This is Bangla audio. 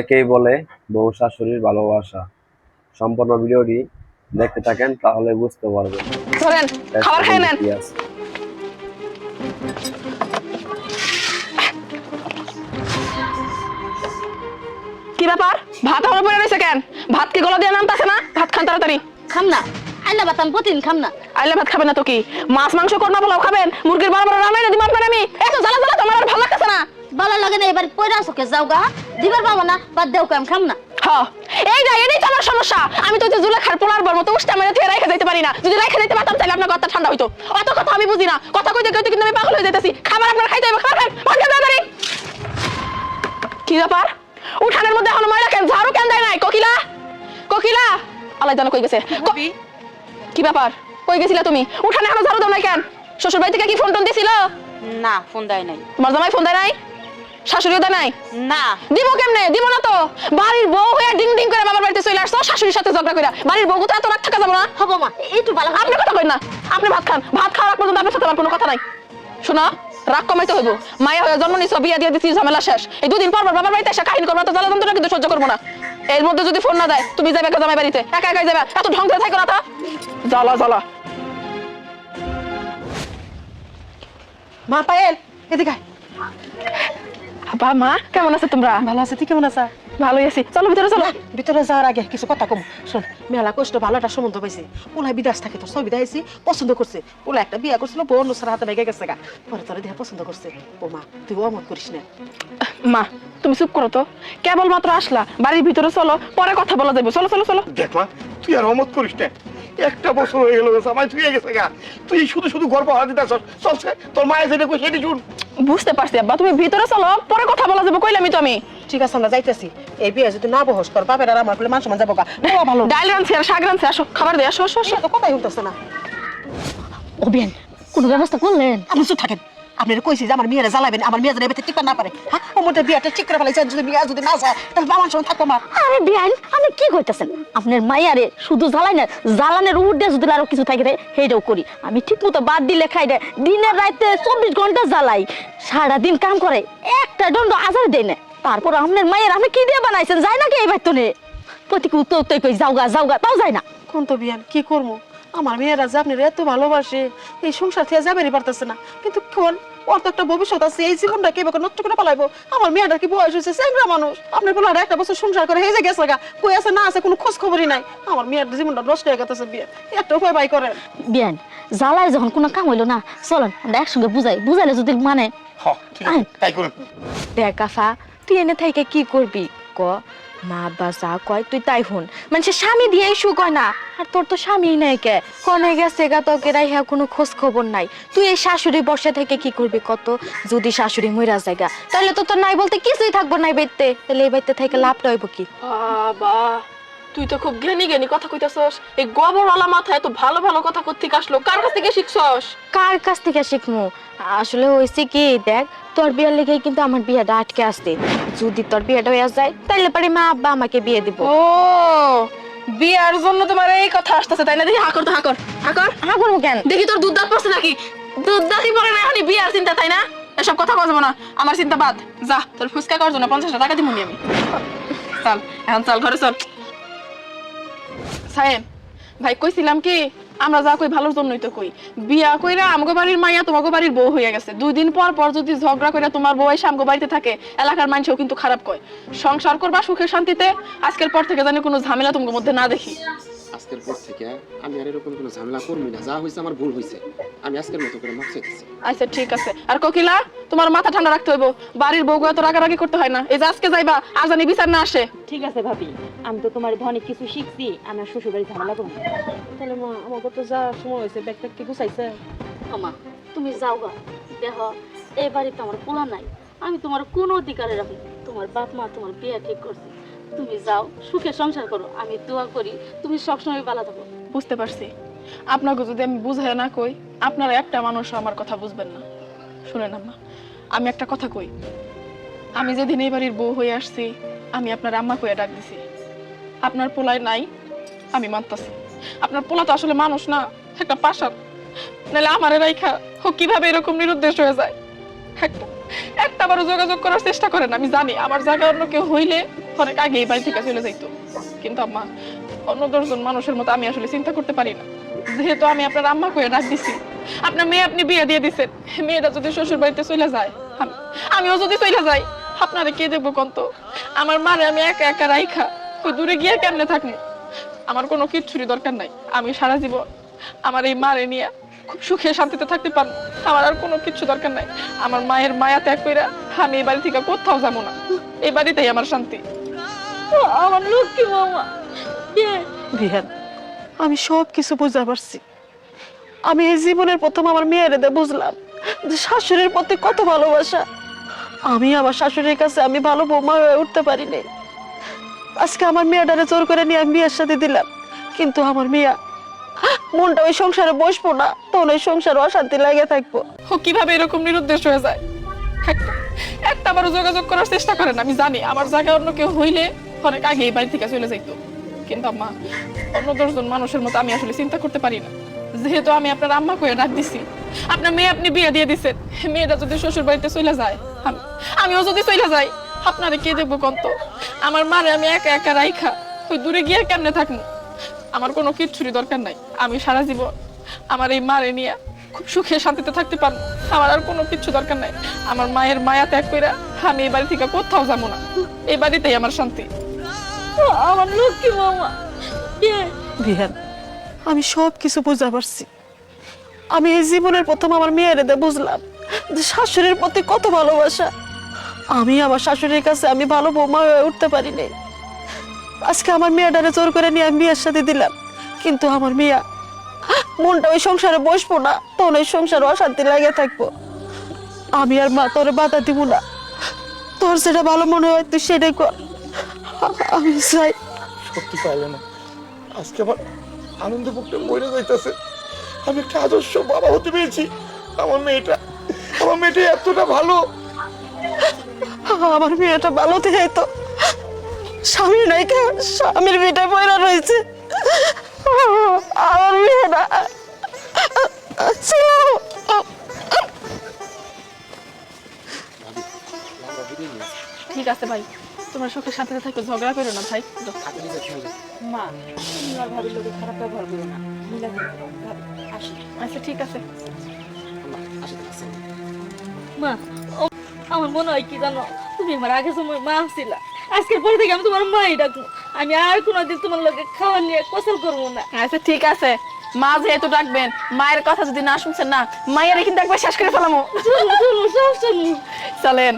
একেই বলে বউ শাশুড়ির ভালোবাসা। সম্পূর্ণ ভিডিওটি দেখতে থাকেন তাহলে বুঝতে পারবেন। ধরেন খাবার খেয়ে নেন। কি ব্যাপার? ভাত আমার পরে রয়েছে কেন? ভাত কি গলা দিয়ে নামতাছে না? ভাত খান তাড়াতাড়ি। খাম না। আইনা বাতাম প্রতিদিন খাম না। আইলে ভাত খাবেন না তো কি? মাছ মাংস করনা পোলাও খাবেন? মুরগির বড় বড় রান্না দিম আপনার আমি। এত জ্বালা জ্বালা তোমার আর ভালো লাগতেছে না। ভালো লাগে না এবার পয়রা চোখে যাও গা। দিবার পাবো না বাদ দেও কাম খাম না। হ্যাঁ এই না এটাই তো আমার সমস্যা। আমি তো জুলেখার পোলার বর মতো উষ্টা মেরে থেকে রেখে দিতে পারি না। যদি রেখে দিতে পারতাম তাহলে আপনার কথা ঠান্ডা হইতো। অত কথা আমি বুঝি না। কথা কইতে কইতে কিন্তু আমি পাগল হয়ে যাইতেছি। খাবার আপনার খাইতে হবে খাবার খান তাড়াতাড়ি। কি ব্যাপার? উঠানের মধ্যে এখন ময়লা কেন? ঝাড়ু কেন দেয় নাই? কোকিলা? কোকিলা? আলাই জানো কই গেছে। ক- কি ব্যাপার? কই গেছিলা তুমি? উঠানে এখন ঝাড়ু দাও নাই কেন? শ্বশুর বাড়ি থেকে কি ফোন টোন দিছিল? না ফোন দেয় নাই। তোমার জামাই ফোন দেয় নাই? শাশুড়িও দেয় নাই? না। দিব কেমনে? দিব না তো। বাড়ির বউ হয়ে ডিং ডিং করে বাবার বাড়িতে চলে আসছো শাশুড়ির সাথে ঝগড়া করে বাড়ির বউ তো এত রাগ থাকা যাব না। হব মা একটু ভালো আপনি কথা কই না। আপনি ভাত খান। ভাত খাওয়ার পর্যন্ত আপনার সাথে আমার কোনো কথা নাই। শোনো রাগ কমাইতে হইব। মায়া হয়ে জন্ম নিছো বিয়া দিয়ে দিচ্ছি ঝামেলা শেষ। এই দুদিন পর বাবার বাড়িতে এসে কাহিনী করব তো জ্বালা যন্ত্রণা কিন্তু সহ্য করব না। এর মধ্যে যদি ফোন না দেয় তুমি যাবে একা জামাই বাড়িতে। একা একাই যাবে। এত ঢং করে থাকো না তা। জ্বালা জ্বালা। মা পায়েল এদিকে আব্বা মা কেমন আছে তোমরা? ভালো আছে তুই কেমন আছা? ভালোই আছি। চলো ভিতরে চলো। ভিতরে যাওয়ার আগে কিছু কথা কম। শোন মেলা কষ্ট ভালো একটা সম্বন্ধ পাইছে। ওলাই বিদেশ থাকে তোর সব বিদায় পছন্দ করছে। ওলা একটা বিয়া করছিল বউ অন্য হাতে ভেঙে গেছে গা। পরে তোরে দেহা পছন্দ করছে। ও মা তুই অমত করিস না। মা তুমি চুপ করো তো। কেবল মাত্র আসলা বাড়ির ভিতরে চলো পরে কথা বলা যাবে। চলো চলো চলো। দেখ মা তুই আর অমত করিস না। একটা বছর হয়ে গেল জামাই তুই গেছে গা। তুই শুধু শুধু গর্ব হারা দিতে চলছে তোর মায়ের যেটা কই সেটি শুন। বুঝতে পারছি আব্বা তুমি ভিতরে চলো পরে কথা বলা যাবে কইলামই তো আমি। ঠিক আছে আমরা যাইতেছি। এই বিয়ে যদি না বহস কর বাপের আর আমার কোলে মান সমান যাব গা। ভালো। ডাইল রানছে আর শাক রানছে আসো খাবার দে আসো আসো আসো। কোথায় কথাই উঠতেছে না। অবিয়ান কোনো ব্যবস্থা করলেন? আপনি চুপ থাকেন। আপনি কইছি যে আমার মেয়েরা জ্বালাবেন আমার মেয়ে যেন এবার টিকতে না পারে। হ্যাঁ? ও মধ্যে বিয়াটা ঠিক করে ফেলাইছেন যদি বিয়া যদি না যায় তাহলে বাবার সঙ্গে থাকব মা আরে বিয়ান আপনি কি কইতাছেন? আপনার মাইয়ারে শুধু জ্বালাই না জ্বালানের উঠে যদি আরও কিছু থাকে রে সেইটাও করি। আমি ঠিক মতো বাদ দিলে খাই রে দিনের রাতে চব্বিশ ঘণ্টা জ্বালাই। সারাদিন কাম করে একটা দণ্ড আজার দেয় না। তারপর আপনার মায়ের আপনি কি দিয়ে বানাইছেন? যায় নাকি এই বাইতনে প্রতিকে উত্তর উত্তর কই যাওগা যাওগা তাও যায় না। কোন তো বিয়ান কি করব? আমার মেয়েরা যে আপনার এত ভালোবাসে এই সংসার থেকে যাবেনই পারতেছে না। কিন্তু কোন ওর তো একটা ভবিষ্যৎ আছে এই জীবনটা কে বাকে নষ্ট করে পালাইবো? আমার মেয়েটার কি বয়স হয়েছে? স্যাংরা মানুষ। আপনার বলার একটা বছর সংসার করে হেজে গেছে গা। কই আছে না আছে কোনো খোঁজ খবরই নাই। আমার মেয়ের জীবনটা নষ্ট হয়ে গেছে বিয়ে। একটা উপায় বাই করেন। বিয়ান জ্বালায় যখন কোনো কাম হইল না চলেন আমরা একসঙ্গে বুঝাই। বুঝাইলে যদি মানে। হ ঠিক আছে তাই করুন। দেখ আফা তুই এনে থেকে কি করবি? ক মা আব্বা যা কয়, তুই তাই হুন সে স্বামী দিয়েই ইস্যু কয় না। আর তোর তো স্বামী নাই কে। কনে গেছে গা তোকে হ্যাঁ কোনো খোঁজ খবর নাই। তুই এই শাশুড়ি বসে থেকে কি করবি কত? যদি শাশুড়ি মইরা জায়গা তাহলে তো তোর নাই বলতে কিছুই থাকব নাই বাইতে তাহলে এই বাইতে থেকে লাভটা হইব কি? বাবা তুই তো খুব জ্ঞানী জ্ঞানী কথা কইতাছস। এই গোবরওয়ালা মাথায় এত ভালো ভালো কথা কোত্থেকে আসলো কার কাছ থেকে শিখছস? কার কাছ থেকে শিখমু? আসলে হয়েছে কি দেখ তোর বিয়ের লেগে কিন্তু আমার বিয়েটা আটকে আসতে যদি তোর বিয়েটা হয়ে যায় তাহলে পারে মা আব্বা আমাকে বিয়ে দিব। ও বিয়ার জন্য তোমার এই কথা আসতেছে তাই না? দেখি হাকর তো হাকর। হাকর? করব কেন? দেখি তোর দুধ দাঁত পড়ছে নাকি? দুধ দাঁতই পড়ে না এখনই বিয়ার চিন্তা তাই না? এসব কথা বলব না আমার চিন্তা বাদ। যা তোর ফুচকা করার জন্য পঞ্চাশ টাকা দিব আমি। চল এখন চল ঘরে চল। ভাই কইছিলাম কি, আমরা যা কই ভালোর জন্যই তো কই। বিয়া কইরা আমগো বাড়ির মাইয়া তোমাগো বাড়ির বউ হইয়া গেছে। দুই দিন পর পর যদি ঝগড়া কইরা তোমার বউ এসে আমগো বাড়িতে থাকে, এলাকার মানুষও কিন্তু খারাপ কয়। সংসার করবা সুখে শান্তিতে, আজকের পর থেকে জানি কোনো ঝামেলা তোমার মধ্যে না দেখি। আজকের পর থেকে আমি আর এরকম কোনো ঝামেলা করবি না। যা হয়েছে আমার ভুল হয়েছে আমি আজকের মতো করে মাফ চাইতেছি। আচ্ছা ঠিক আছে। আর কোকিলা তোমার মাথা ঠান্ডা রাখতে হইব। বাড়ির বউ এত রাগারাগি করতে হয় না। এই যে আজকে যাইবা আর জানি বিচার না আসে। ঠিক আছে ভাবি আমি তো তোমার ধনে কিছু শিখছি আমার শ্বশুর বাড়ি ঝামেলা করব তাহলে মা আমাকে তো যা সময় হয়েছে ব্যাগটা কি গুছাইছে? আমা তুমি যাও গা। দেখ এই বাড়িতে আমার পোলা নাই। আমি তোমার কোনো অধিকারে রাখি তোমার বাপ মা তোমার বিয়ে ঠিক করছে। তুমি যাও, সুখে সংসার করো, আমি দোয়া করি, তুমি সবসময় ভালো থাকো। বুঝতে পারছি। আপনাকে যদি আমি বুঝাই না কই, আপনারা একটা মানুষ আমার কথা বুঝবেন না। শুনেন আম্মা, আমি একটা কথা কই। আমি যেদিন এই বাড়ির বউ হয়ে আসছি, আমি আপনার আম্মা কইয়া ডাক দিছি। আপনার পোলায় নাই, আমি মানতাছি। আপনার পোলা তো আসলে মানুষ না, একটা পাশার নাহলে আমার রাইখা ও কীভাবে এরকম নিরুদ্দেশ হয়ে যায়? একটা একটা বারো যোগাযোগ করার চেষ্টা করেন, আমি জানি। আমার জায়গা অন্য কেউ হইলে অনেক আগে এই বাড়ি থেকে চলে যাইতো। কিন্তু আম্মা, অন্য দশজন মানুষের মতো আমি আসলে চিন্তা করতে পারি না। যেহেতু আমি আপনার আম্মা কয়ে ডাক দিছি। আপনার মেয়ে আপনি বিয়ে দিয়ে দিছেন। মেয়েটা যদি শ্বশুর বাড়িতে চলে যায় আমিও যদি চলে যাই, আপনারে কে দেখব কন্ত আমার মারে আমি একা একা রাইখা ওই দূরে গিয়ে কেমনে থাকব আমার কোনো কিচ্ছুরই দরকার নাই। আমি সারা জীবন আমার এই মারে নিয়ে খুব সুখে শান্তিতে থাকতে পারব আমার আর কোনো কিছু দরকার নাই। আমার মায়ের মায়া ত্যাগ কইরা আমি এই বাড়ি থেকে কোথাও যাব না। এই বাড়িতেই আমার শান্তি। আমার লক্ষ্মী মামা। বিহান আমি সব কিছু বুঝতে পারছি। আমি এই জীবনের প্রথম আমার মেয়ের বুঝলাম যে শাশুড়ির প্রতি কত ভালোবাসা। আমি আমার শাশুড়ির কাছে আমি ভালো বৌমা হয়ে উঠতে পারিনি। আজকে আমার মেয়েটারে জোর করে নিয়ে আমি বিয়ের সাথে দিলাম। কিন্তু আমার মেয়া মনটা ওই সংসারে বসবো না। তখন ওই সংসারে অশান্তি লাগে থাকব। ও কীভাবে এরকম নিরুদ্দেশ হয়ে যায়? একটা বারো যোগাযোগ করার চেষ্টা করেন আমি জানি আমার জায়গায় অন্য কেউ হইলে অনেক আগে এই বাড়ি থেকে চলে যাইতো। কিন্তু আম্মা, অন্য দশজন মানুষের মতো আমি আসলে চিন্তা করতে পারি না। যেহেতু আমি আপনার আম্মা কয়ে ডাক দিছি, আপনার মেয়ে আপনি বিয়ে দিয়ে দিছেন। মেয়েটা যদি শ্বশুর বাড়িতে চলে যায় আমিও যদি চলে যাই, আপনারে কে দেখব কন্ত? আমার মারে আমি একা একা রাইখা, ওই দূরে গিয়ে কেমনে থাকব আমার কোনো কিচ্ছুরই দরকার নাই। আমি সারা জীবন আমার এই মারে নিয়ে খুব সুখে শান্তিতে থাকতে পারব। আমার আর কোনো কিচ্ছু দরকার নাই। আমার মায়ের মায়া ত্যাগ করে আমি এই বাড়ি থেকে কোথাও যাব না। এই বাড়িতেই আমার শান্তি। আমার লক্ষ্মী মামা বিহান আমি সব কিছু বুঝতে পারছি। আমি এই জীবনের প্রথম আমার মেয়ের দে বুঝলাম যে শাশুড়ির প্রতি কত ভালোবাসা। আমি আমার শাশুড়ির কাছে আমি ভালো বৌমা হয়ে উঠতে পারিনি আজকে আমার মেয়েটারে জোর করে নিয়ে আমি বিয়ের সাথে দিলাম। কিন্তু আমার মেয়া মনটা ওই সংসারে বসবো না তখন ওই সংসারে অশান্তি লাগে থাকব। আমি আর মা তোরে বাধা দিব না। তোর যেটা ভালো মনে হয় তুই সেটাই কর। আমি চাই সত্যি পারল না আজকে আমার আনন্দ বুকটা মরে যাইতেছে। আমি একটা আদর্শ বাবা হতে পেরেছি। আমার মেয়েটা আমার মেয়েটা এতটা ভালো। আমার মেয়েটা ভালো থেকে তো স্বামী নাই কে স্বামীর মেয়েটা পয়লা রয়েছে। আমার মেয়েটা ছিল ঠিক আছে ভাই, তোমার সুখে শান্তিতে থাকো, ঝগড়া করো না ভাই। মা লোকে খারাপ না। আসি। আচ্ছা ঠিক আছে। মা আমার মনে হয় কি জানো? তুমি আমার আগে সময় মা ছিলা। আজকের পরে থেকে আমি তোমার মাই ডাকবো। আমি আর কোনোদিন তোমার লোকে খাওয়া নিয়ে কোসল করব না। আচ্ছা ঠিক আছে। মা যেহেতু ডাকবেন মায়ের কথা যদি না শুনছেন না মায়ের কিন্তু একবার শেষ করে ফেলামো। চলেন।